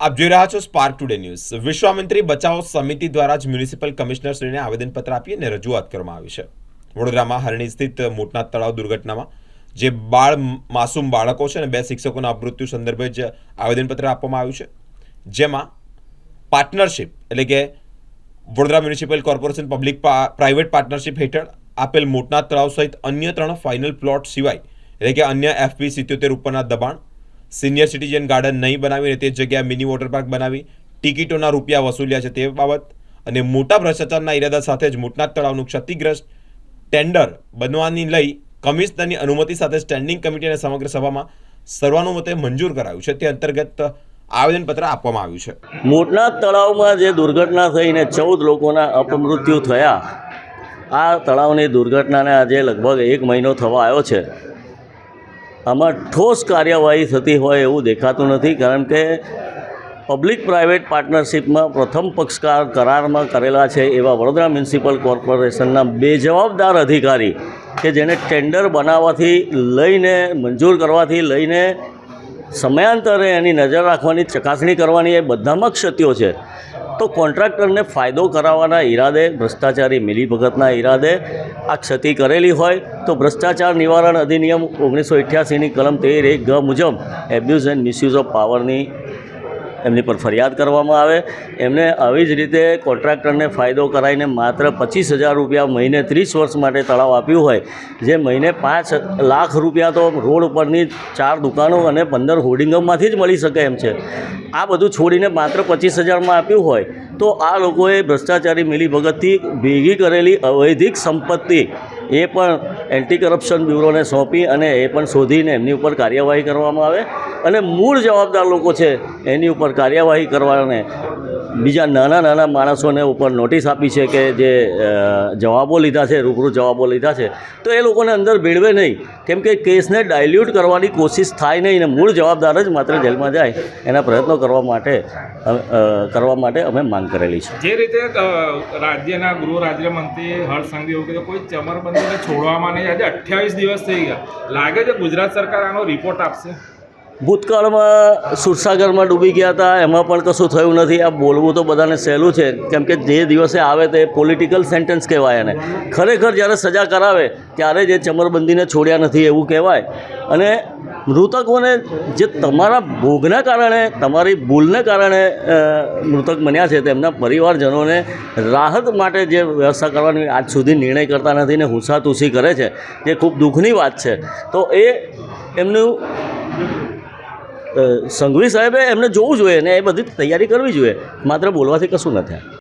આપ જોઈ રહ્યા છો સ્પાર્ક ટુડે ન્યૂઝ વિશ્વામંત્રી બચાવ સમિતિ દ્વારા જ મ્યુનિસિપલ કમિશનરશ્રીને આવેદનપત્ર આપી અને રજૂઆત કરવામાં આવી છે. વડોદરામાં હરણી સ્થિત મોટનાથ તળાવ દુર્ઘટનામાં જે બાળ માસૂમ બાળકો છે અને બે શિક્ષકોના મૃત્યુ સંદર્ભે જ આવેદનપત્ર આપવામાં આવ્યું છે. જેમાં પાર્ટનરશિપ એટલે કે Vadodara municipal corporation public private partnership હેઠળ આપેલ મોટનાથ તળાવ સહિત અન્ય ત્રણ ફાઇનલ પ્લોટ સિવાય એટલે કે અન્ય એફપી સિત્યોતેર ઉપરના દબાણ સિનિયર સિટીઝન ગાર્ડન નહીં બનાવીને તે જગ્યાએ મિની વોટર પાર્ક બનાવી, ટિકિટોના રૂપિયા વસૂલ્યા છે તે બાબત અને મોટા ભ્રષ્ટાચારના ઇરાદા સાથે જ મોટનાથ તળાવનું ક્ષતિગ્રસ્ત ટેન્ડર બનવાની લઈ કમિશનરની અનુમતિ સાથે સ્ટેન્ડિંગ કમિટી અને સમગ્ર સભામાં સર્વાનુમતે મંજૂર કરાયું છે. તે અંતર્ગત આવેદનપત્ર આપવામાં આવ્યું છે. મોટનાથ તળાવમાં જે દુર્ઘટના થઈને ચૌદ લોકોના અપમૃત્યુ થયા, આ તળાવની દુર્ઘટનાને આજે લગભગ એક મહિનો થવા આવ્યો છે. આમાં ઠોસ કાર્યવાહી થતી હોય એવું દેખાતું નથી, કારણ કે પબ્લિક પ્રાઇવેટ પાર્ટનરશિપમાં પ્રથમ પક્ષકાર કરારમાં કરેલા છે એવા વડોદરા મ્યુનિસિપલ કોર્પોરેશનના બેજવાબદાર અધિકારી કે જેને ટેન્ડર બનાવવાથી લઈને, મંજૂર કરવાથી લઈને સમયાંતરે એની નજર રાખવાની, ચકાસણી કરવાની એ બધામાં ક્ષતિઓ છે. તો કોન્ટ્રાક્ટરને ફાયદો કરાવવાના ઈરાદે, ભ્રષ્ટાચારી મિલીભગતના ઈરાદે આ ક્ષતિ કરેલી હોય તો ભ્રષ્ટાચાર નિવારણ અધિનિયમ ઓગણીસો અઠ્યાસીની કલમ તેર એક ગ મુજબ એબ્યુઝ એન્ડ મિસયુઝ ઓફ પાવરની એમની પર ફરિયાદ કરવામાં આવે. એમને આવી જ રીતે કોન્ટ્રાક્ટરને ફાયદો કરાવીને માત્ર પચીસ હજાર રૂપિયા મહિને ત્રીસ વર્ષ માટે તળાવ આપ્યું હોય. જે મહિને પાંચ લાખ રૂપિયા તો રોડ ઉપરની ચાર દુકાનો અને પંદર હોર્ડિંગોમાંથી જ મળી શકે એમ છે. આ બધું છોડીને માત્ર પચીસ હજારમાં આપ્યું હોય તો આ લોકોએ ભ્રષ્ટાચારી મિલીભગતથી ભેગી કરેલી અવૈધિક સંપત્તિ એ પણ એન્ટી કરપ્શન બ્યુરોને સોંપી અને એ પણ શોધીને એમની ઉપર કાર્યવાહી કરવામાં આવે. અને મૂળ જવાબદાર લોકો છે એની ઉપર કાર્યવાહી કરવાને બીજા નાના નાના માણસોને ઉપર નોટિસ આપી છે કે જે જવાબો લીધા છે, રૂબરૂ જવાબો લીધા છે, તો એ લોકોને અંદર ભેળવે નહીં. કેમ કે કેસને ડાયલ્યુટ કરવાની કોશિશ થાય નહીં અને મૂળ જવાબદાર જ માત્ર જેલમાં જાય, એના પ્રયત્નો કરવા માટે કરવા માટે અમે માંગ કરેલી છે. જે રીતે રાજ્યના ગૃહ રાજ્યમંત્રી હર્ષ સંઘવી એવું કોઈ ચમરબંધીને છોડવામાં નહીં, આજે અઠ્યાવીસ દિવસ થઈ ગયા. લાગે છે ગુજરાત સરકાર આનો રિપોર્ટ આપશે? ભૂતકાળમાં સુરસાગરમાં ડૂબી ગયા હતા, એમાં પણ કશું થયું નથી. આ બોલવું તો બધાને સહેલું છે. કેમ કે જે દિવસે આવે તે પોલિટિકલ સેન્ટેન્સ કહેવાય એને. ખરેખર જ્યારે સજા કરાવે, ત્યારે જે ચમરબંધીને છોડ્યા નથી એવું કહેવાય. અને મૃતકોને જે તમારા ભોગના કારણે, તમારી ભૂલને કારણે મૃતક બન્યા છે, તેમના પરિવારજનોને રાહત માટે જે વ્યવસ્થા કરવાની આજ સુધી નિર્ણય કરતા નથી ને હુસાતુસી કરે છે જે ખૂબ દુઃખની વાત છે. તો એ એમનું સંઘવી સાહેબે એમને જોવું જોઈએ ને એ બધી તૈયારી કરવી જોઈએ. માત્ર બોલવાથી કશું ન થાય.